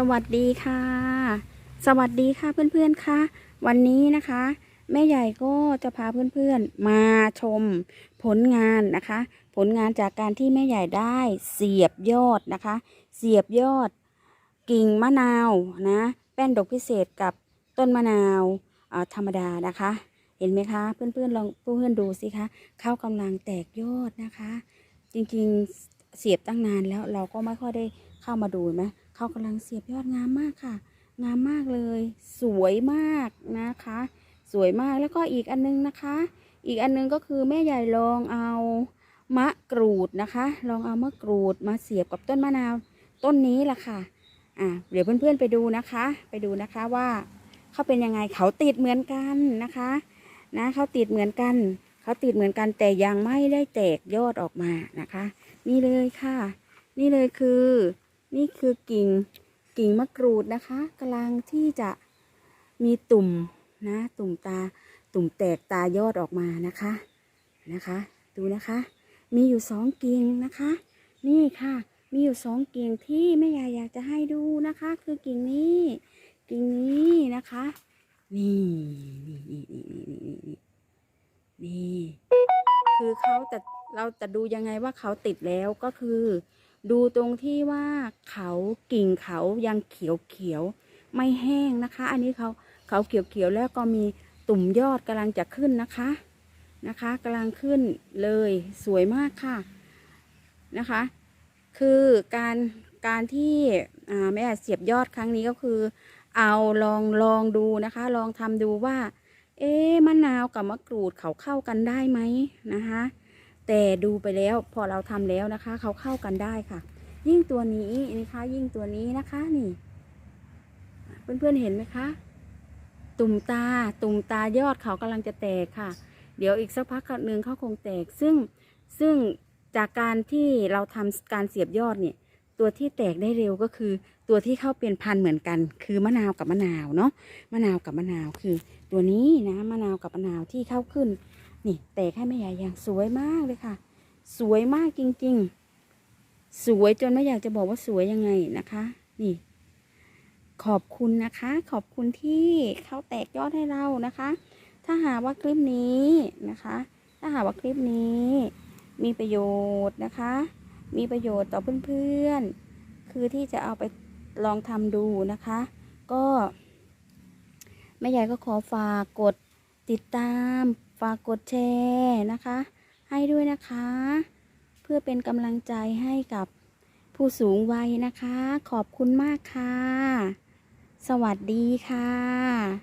สวัสดีค่ะ สวัสดีค่ะเพื่อนๆค่ะ วันนี้นะคะ แม่ใหญ่ก็จะพาเพื่อนๆมาชมผลงานนะคะ ผลงานจากการที่แม่ใหญ่ได้เสียบยอดนะคะ เสียบยอด กิ่งมะนาวนะแป้นดอกพิเศษกับต้นมะนาวธรรมดานะคะ เห็นไหมคะ เพื่อนๆลองเพื่อนๆดูสิคะเข้ากำลังแตกยอดนะคะ จริงๆ เสียบตั้งนานแล้วเราก็ไม่ค่อยได้เข้ามาดูเห็นไหมเขากำลังเสียบยอดงามมากค่ะ งามมากเลย สวยมากนะคะ สวยมากแล้วก็อีกอันนึงนะคะ อีกอันนึงก็คือแม่ใหญ่ลองเอามะกรูดนะคะ ลองเอามะกรูดมาเสียบกับต้นมะนาวต้นนี้ล่ะค่ะ อะเดี๋ยวเพื่อนๆไปดูนะคะ ไปดูนะคะว่าเขาเป็นยังไงเขาติดเหมือนกันนะคะ นะเขาติดเหมือนกันเขาติดเหมือนกันแต่ยังไม่ได้แตกยอดออกมานะคะ นี่เลยค่ะ นี่เลยคือ นี่คือกิ่งกิ่งมะกรูดนะคะกำลังที่จะมีตุ่มนะ ตุ่มตา ตุ่มแตกตายอดออกมานะคะนะคะ ดูนะคะ มีอยู่สองกิ่งนะคะ นี่ค่ะ มีอยู่สองกิ่งที่แม่ยายอยากจะให้ดูนะคะ คือกิ่งนี้ กิ่งนี้นะคะ นี่นี่นี่นี่นี่ จะเราจะดูยังไงว่าเขาติดแล้วก็คือ ดูตรงที่ว่าเขากิ่งเขายังเขียวเขียวๆไม่แห้งนะคะ อันนี้เขาเขาเขียวเขียวๆแล้วก็มีตุ่มยอดกำลังจะขึ้นนะคะนะคะกำลังขึ้นเลยสวยมากค่ะนะคะ คือการการที่แม่เสียบยอดครั้งนี้ก็คือ เอาลองลองดูนะคะ ลองทำดูว่า เอ๊มะนาวกับมะกรูดเขาเข้ากันได้ไหมนะคะ แต่ดูไปแล้วพอเราทำแล้วนะคะ เขาเข้ากันได้ค่ะ ยิ่งตัวนี้นะคะ ยิ่งตัวนี้นะคะนี่ เพื่อนๆเห็นไหมคะ ตุ่มตาตุ่มตายอดเขากำลังจะแตกค่ะ เดี๋ยวอีกสักพักหนึ่งเขาคงแตก ซึ่งซึ่งจากการที่เราทำการเสียบยอดเนี่ย ตัวที่แตกได้เร็วก็คือ ตัวที่เข้าเป็นพันธุ์เหมือนกัน คือมะนาวกับมะนาวเนาะมะนาวกับมะนาวคือ ตัวนี้นะมะนาวกับมะนาวที่เข้าขึ้น นี่แตกให้แม่ใหญ่อย่างสวยมากเลยค่ะ สวยมากจริง ๆ สวยจนไม่อยากจะบอกว่าสวยยังไงนะคะ นี่ ขอบคุณนะคะ ขอบคุณที่เขาแตกยอดให้เรานะคะ ถ้าหากว่าคลิปนี้นะคะ ถ้าหากว่าคลิปนี้ มีประโยชน์นะคะ มีประโยชน์ต่อเพื่อนๆ คือที่จะเอาไปลองทำดูนะคะ ก็แม่ใหญ่ก็ขอฝากกดติดตาม ฝากกดแชร์นะคะ ให้ด้วยนะคะ เพื่อเป็นกำลังใจให้กับผู้สูงวัยนะคะ ขอบคุณมากค่ะ สวัสดีค่ะ